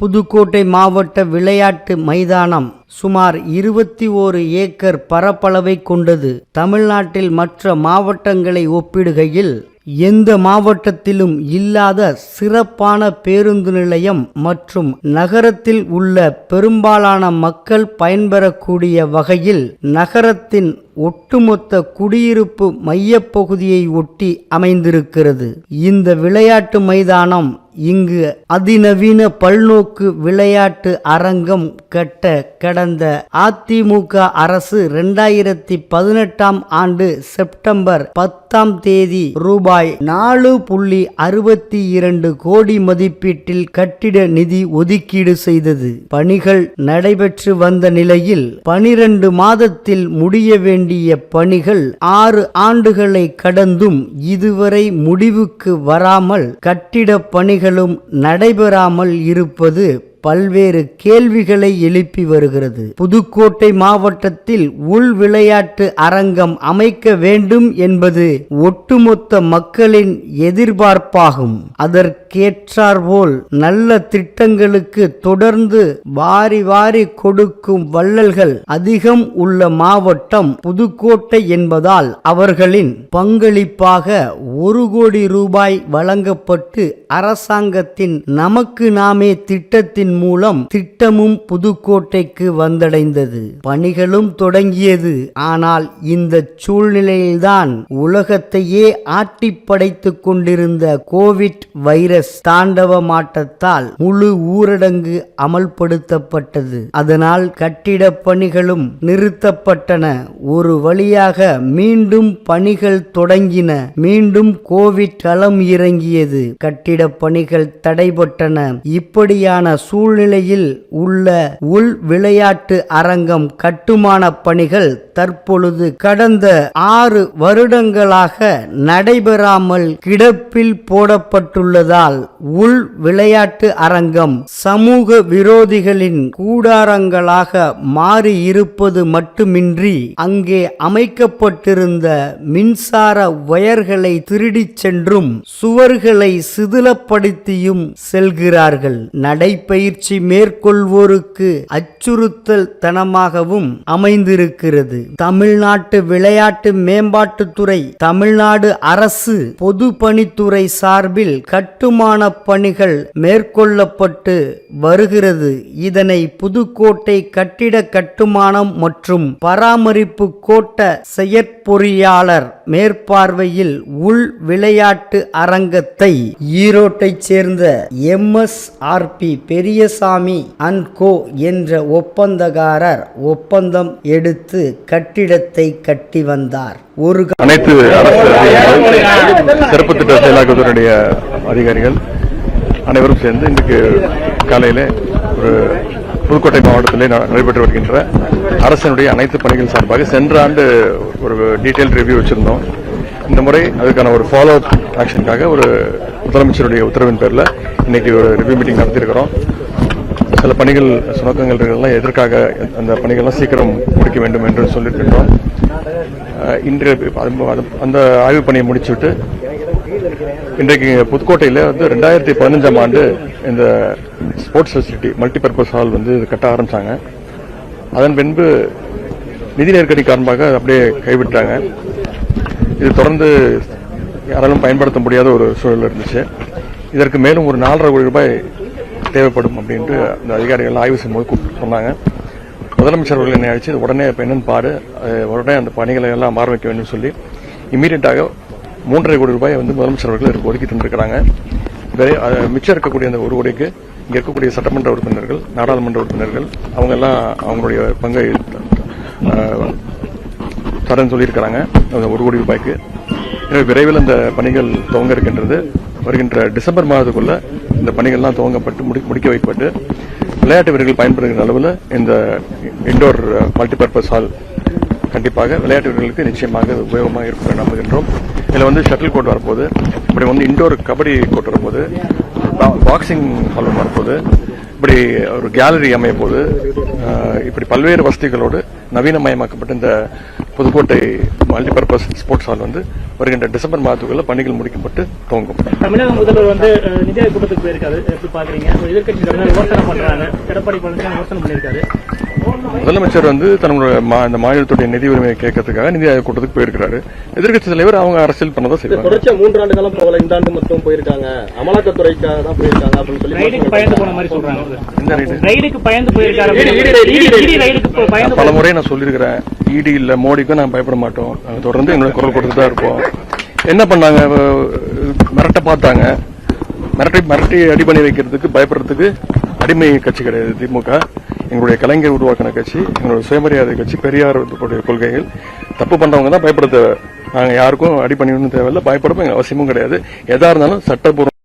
புதுக்கோட்டை மாவட்ட விளையாட்டு மைதானம் சுமார் இருபத்தி ஓரு ஏக்கர் பரப்பளவை கொண்டது. தமிழ்நாட்டில் மற்ற மாவட்டங்களை ஒப்பிடுகையில் எந்த மாவட்டத்திலும் இல்லாத சிறப்பான பேருந்து நிலையம் மற்றும் நகரத்தில் உள்ள பெரும்பாலான மக்கள் பயன்பெறக்கூடிய வகையில் நகரத்தின் ஒட்டுமொத்த குடியிருப்பு மையப்பகுதியை ஒட்டி அமைந்திருக்கிறது. இந்த விளையாட்டு மைதானம் இங்கு அதிநவீன பல்நோக்கு விளையாட்டு அரங்கம் கட்ட கடந்த அதிமுக அரசு இரண்டாயிரத்தி பதினெட்டாம் ஆண்டு செப்டம்பர் பத்தாம் தேதி ரூபாய் நாலு புள்ளி அறுபத்தி இரண்டு கோடி மதிப்பீட்டில் கட்டிட நிதி ஒதுக்கீடு செய்தது. பணிகள் நடைபெற்று வந்த நிலையில் பனிரெண்டு மாதத்தில் முடிய வேண்டிய பணிகள் ஆறு ஆண்டுகளை கடந்தும் இதுவரை முடிவுக்கு வராமல் கட்டிட பணிகளும் நடைபெறாமல் இருப்பது பல்வேறு கேள்விகளை எழுப்பி வருகிறது. புதுக்கோட்டை மாவட்டத்தில் உள் விளையாட்டு அரங்கம் அமைக்க வேண்டும் என்பது ஒட்டுமொத்த மக்களின் எதிர்பார்ப்பாகும். அதற்கேற்றாற்போல் நல்ல திட்டங்களுக்கு தொடர்ந்து வாரி வாரி கொடுக்கும் வள்ளல்கள் அதிகம் உள்ள மாவட்டம் புதுக்கோட்டை என்பதால் அவர்களின் பங்களிப்பாக ஒரு கோடி ரூபாய் வழங்கப்பட்டு அரசாங்கத்தின் நமக்கு நாமே திட்டத்தின் மூலம் திட்டமும் புதுக்கோட்டைக்கு வந்தடைந்தது. பணிகளும் தொடங்கியது. ஆனால் இந்த சூழ்நிலையில்தான் உலகத்தையே ஆட்டி படைத்துக் கொண்டிருந்த கோவிட் வைரஸ் தாண்டவமாட்டத்தால் முழு ஊரடங்கு அமல்படுத்தப்பட்டது. அதனால் கட்டிட பணிகளும் நிறுத்தப்பட்டன. ஒரு வழியாக மீண்டும் பணிகள் தொடங்கின. மீண்டும் கோவிட் களம் இறங்கியது. கட்டிட பணிகள் தடைபட்டன. இப்படியான சூழ்நிலையில் உள்ள உள் விளையாட்டு அரங்கம் கட்டுமான பணிகள் தற்பொழுது கடந்த ஆறு வருடங்களாக நடைபெறாமல் கிடப்பில் போடப்பட்டுள்ளதால் உள் விளையாட்டு அரங்கம் சமூக விரோதிகளின் கூடாரங்களாக மாறியிருப்பது மட்டுமின்றி அங்கே அமைக்கப்பட்டிருந்த மின்சார வயர்களை திருடிச் சென்றும் சுவர்களை சிதிலப்படுத்தியும் செல்கிறார்கள். பயிற்சி மேற்கொள்வோருக்கு அச்சுறுத்தல் தனமாகவும் அமைந்திருக்கிறது. தமிழ்நாட்டு விளையாட்டு மேம்பாட்டுத்துறை தமிழ்நாடு அரசு பொது பணித்துறை சார்பில் கட்டுமான பணிகள் மேற்கொள்ளப்பட்டு வருகிறது. இதனை புதுக்கோட்டை கட்டிட கட்டுமானம் மற்றும் பராமரிப்பு கோட்ட செயற்பொறியாளர் மேற்பார்வையில் உள் விளையாட்டு அரங்கத்தை ஈரோட்டைச் சேர்ந்த எம்எஸ்ஆர்பி பெரியசாமி அண்ட் கோ என்ற ஒப்பந்தக்காரர் ஒப்பந்தம் எடுத்து கட்டிடத்தை கட்டி வந்தார். ஒரு அனைத்து சிறப்பு திட்ட செயலாக்கத்துடைய அதிகாரிகள் அனைவரும் சேர்ந்து இன்றைக்கு காலையில ஒரு புதுக்கோட்டை மாவட்டத்திலே ந- நடைபெற்று வருகின்ற அரசனுடைய அனைத்து பணிகள் சார்பாக சென்ற ஆண்டு ஒரு டீட்டெயில் ரிவ்யூ வச்சிருந்தோம். இந்த முறை அதுக்கான ஒரு ஃபாலோ அப் ஆக்ஷனுக்காக ஒரு முதலமைச்சருடைய உத்தரவின் பேரில் இன்னைக்கு ஒரு ரிவ்யூ மீட்டிங் நடத்தியிருக்கிறோம். சில பணிகள் சுணக்கங்கள் இருக்கிறதெல்லாம் எதற்காக அந்த பணிகள்லாம் சீக்கிரம் முடிக்க வேண்டும் என்று சொல்லியிருக்கின்றோம். இன்று அந்த ஆய்வு பணியை முடிச்சுவிட்டு இன்றைக்கு புதுக்கோட்டையில் வந்து ரெண்டாயிரத்தி பதினஞ்சாம் ஆண்டு இந்த ஸ்போர்ட்ஸ் ஃபெசிலிட்டி மல்டிபர்பஸ் ஹால் வந்து கட்ட ஆரம்பித்தாங்க அதன் பின்பு நிதி நெருக்கடி காரணமாக அப்படியே கைவிட்டாங்க. இது தொடர்ந்து யாராலும் பயன்படுத்த முடியாத ஒரு சூழல் இருந்துச்சு. இதற்கு மேலும் ஒரு நாலரை கோடி ரூபாய் தேவைப்படும் அப்படின்ட்டு அந்த அதிகாரிகள் ஆய்வு செய்யும்போது கூப்பிட்டு சொன்னாங்க. முதலமைச்சர் அவர்கள் என்னை அழைச்சு உடனே இப்போ என்னன்னு பாரு. உடனே அந்த பணிகளை எல்லாம் ஆரம்பிக்க வேண்டும் சொல்லி இம்மீடியட்டாக மூன்றரை கோடி ரூபாய் வந்து முதலமைச்சர் அவர்கள் ஒதுக்கி தந்திருக்கிறாங்க. மிச்சம் இருக்கக்கூடிய அந்த ஒரு கோடிக்கு இங்கே இருக்கக்கூடிய சட்டமன்ற உறுப்பினர்கள் நாடாளுமன்ற உறுப்பினர்கள் அவங்க எல்லாம் அவங்களுடைய பங்கை அஹ், தரேன்னு சொல்லியிருக்கிறாங்க. அந்த ஒரு கோடி ரூபாய்க்கு. எனவே விரைவில் அந்த பணிகள் துவங்க இருக்கின்றது. வருகின்ற டிசம்பர் மாதத்துக்குள்ள இந்த பணிகள்லாம் துவங்கப்பட்டு முடி முடிக்க வைக்கப்பட்டு விளையாட்டு வீரர்கள் பயன்படுகிற அளவில் இந்த இண்டோர் மல்டிபர்பஸ் ஹால் கண்டிப்பாக விளையாட்டு வீரர்களுக்கு நிச்சயமாக உபயோகமாக இருக்கும் நம்புகின்றோம். இதில் வந்து ஷட்டில் கோர்ட் வரப்போது இப்படி வந்து இண்டோர் கபடி கோர்ட் வரும்போது பாக்ஸிங் ஹால் வரப்போது இப்படி ஒரு கேலரி அமைய போது இப்படி பல்வேறு வசதிகளோடு நவீனமயமாக்கப்பட்ட இந்த புதுக்கோட்டை மல்டிபர்பஸ் ஸ்போர்ட்ஸ் ஹால் வந்து வருகின்ற டிசம்பர் மாதத்துக்குள்ள பணிகள் முடிக்கப்பட்டு துவங்கும் தமிழக முதல்வர் வந்து அஹ், நிதி ஆயோக் கூட்டத்துக்கு போயிருக்காரு எப்படி பாக்குறீங்க எதிர்கட்சி தலைவர் விமர்சனம் பண்றாங்க எடப்பாடி பழனிசாமி விமர்சனம் பண்ணியிருக்காரு முதலமைச்சர் வந்து தன்னுடைய மா- இந்த மாநிலத்துடைய நிதி உரிமையை கேட்கறதுக்காக நிதி ஆயோக் கூட்டத்துக்கு போயிருக்கிறாரு எதிர்க்கட்சி தலைவர் அவங்க அரசியல் பண்ணதான் செய்வாங்க தொடர்ச்சியா மூன்று ஆண்டு காலம் போகல இந்த ஆண்டு மட்டும் போயிருக்காங்க அமலாக்கத்துறைக்காக தான் போயிருக்காங்க அப்படின்னு சொல்லி ரைடுக்கு பயந்து போன மாதிரி சொல்றாங்க இந்த ரைடுக்கு பயந்து போயிருக்காரு பல முறை நான் சொல்லியிருக்கிறேன் இடி இல்ல மோடிக்கும் நான் பயப்பட மாட்டோம். நாங்க தொடர்ந்து எங்களை குரல் கொடுத்து தான் இருப்போம். என்ன பண்ணாங்க? மிரட்ட பார்த்தாங்க. மிரட்டி மிரட்டி அடி பண்ணி வைக்கிறதுக்கு பயப்படுறதுக்கு அடிமை கட்சி கிடையாது திமுக. எங்களுடைய கலைஞர் உருவாக்கின கட்சி எங்களுடைய சுயமரியாதை கட்சி பெரியார் கொள்கைகள். தப்பு பண்றவங்க தான் பயப்பட தேவை. நாங்கள் யாருக்கும் அடி பண்ணிடணும் தேவையில்லை பயப்படவும் எங்கள் அவசியமும் கிடையாது. எதா இருந்தாலும் சட்டப்பூர்வம்